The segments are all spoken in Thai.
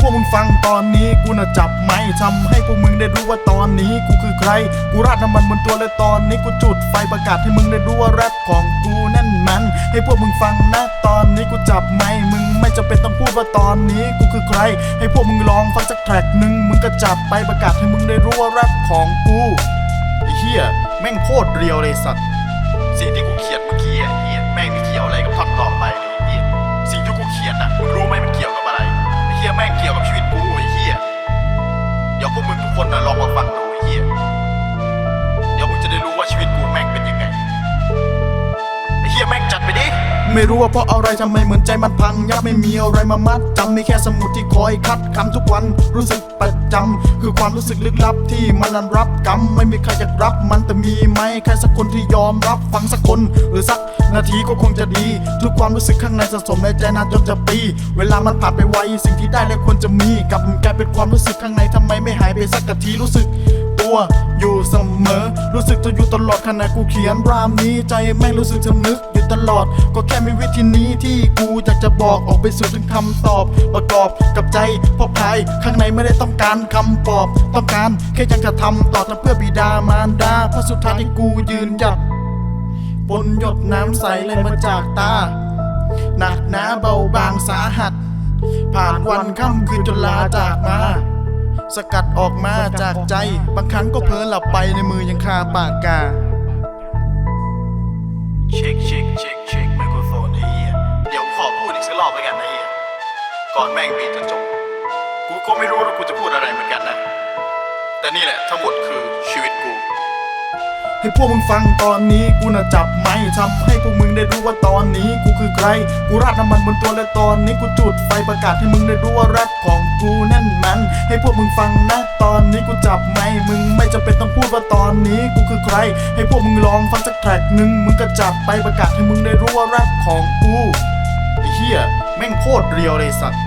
พวกมึงฟังตอนนี้กูน่ะจับไม้ทำให้พวกมึงได้รู้ว่าตอนนี้กูคือใคร กูราดน้ำมันบนตัวเลยตอนนี้กูจุดไฟประกาศให้มึงได้รู้ว่าแรปของกูนั่นมัน ให้พวกมึงฟังนะตอนนี้กูจับไม้มึงไม่จำเป็นต้องพูดว่าตอนนี้กูคือใคร ให้พวกมึงลองฟังสักแทร็กหนึ่งมึงก็จับไปประกาศให้มึงได้รู้ว่าแรปของกูไอ้เหี้ยแม่งโคตรเรียวเลยสัตว์สิ่งที่กูเขียน ไม่รู้ว่าเพราะอะไรทำไมเหมือนใจมันพัง ยับไม่มีอะไรมามัดจำมีแค่สมุดที่คอยคัดคำทุกวันรู้สึกประจำคือความรู้สึกลึกลับที่มันนั้นรับกรรมไม่มีใครอยากรับมันแต่มีไหมใครสักคนที่ยอมรับฟังสักคนหรือสักนาทีก็คงจะดี ทุกความรู้สึกข้างในสะสมในใจนานจนจะปี เวลามันผ่านไปไวสิ่งที่ได้และควรจะมีกลับกลายเป็นความรู้สึกข้างในทำไมไม่หายไปสักทีรู้สึกตัว อยู่เสมอ รู้สึกตัวอยู่ตลอดขณะกูเขียนรามนี้ ใจแม่งรู้สึกสำนึกอยู่ตลอด ก็แค่มีวิธีนี้ที่กูอยากจะบอกออกไปสู่ถึงคำตอบ ประกอบกับใจพราะภายข้างในไม่ได้ต้องการคำปลอบ ต้องการแค่อยากจะทำต่อทำเพื่อบิดามารดาเพราะสุดท้ายที่กูยืนหยัดบนหยดน้ำใสไหลมาจากตา หนักหนาเบาบางสาหัส ผ่านวันค่ำคืนจนลาจากมา สกัดออกมาจากใจ บางครั้งก็เพ้อหลับไปในมือยังคาปากกา เช็คเช็คเช็คเช็คไมโครโฟนไอ้เหี้ยเดี๋ยวขอพูดอีกสักรอบแล้วกันนะเหี้ยก่อนแม่งบีบจะจบ กูก็ไม่รู้ว่ากูจะพูดอะไรเหมือนกันนะ แต่นี่แหละทั้งหมดคือชีวิตกู ให้พวกมึงฟังตอนนี้กูน่ะจับไม้ทำให้พวกมึงได้รู้ว่าตอนนี้กูคือใคร กูราดน้ำมันบนตัวและตอนนี้กูจุดไฟประกาศให้มึงได้รู้ว่าแรปของกูแน่นมัน ให้พวกมึงฟังนะตอนนี้กูจับไม้มึงไม่จำเป็นต้องพูดว่าตอนนี้กูคือใคร ให้พวกมึงลองฟังสักแทร็กหนึ่งมึงก็จับไปประกาศให้มึงได้รู้ว่าแรปของกูไอ้เหี้ยแม่งโคตรเรียวเลยสัตว์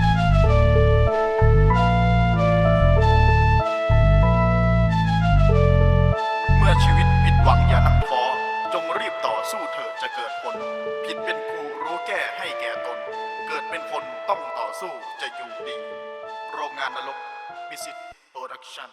สู้เถิดจะเกิดผลผิดเป็นครูรู้แก้ให้แก่ตน เกิดเป็นคนต้องต่อสู้จะอยู่ดี โรงงานนรกมิสิตโปรดักชั่น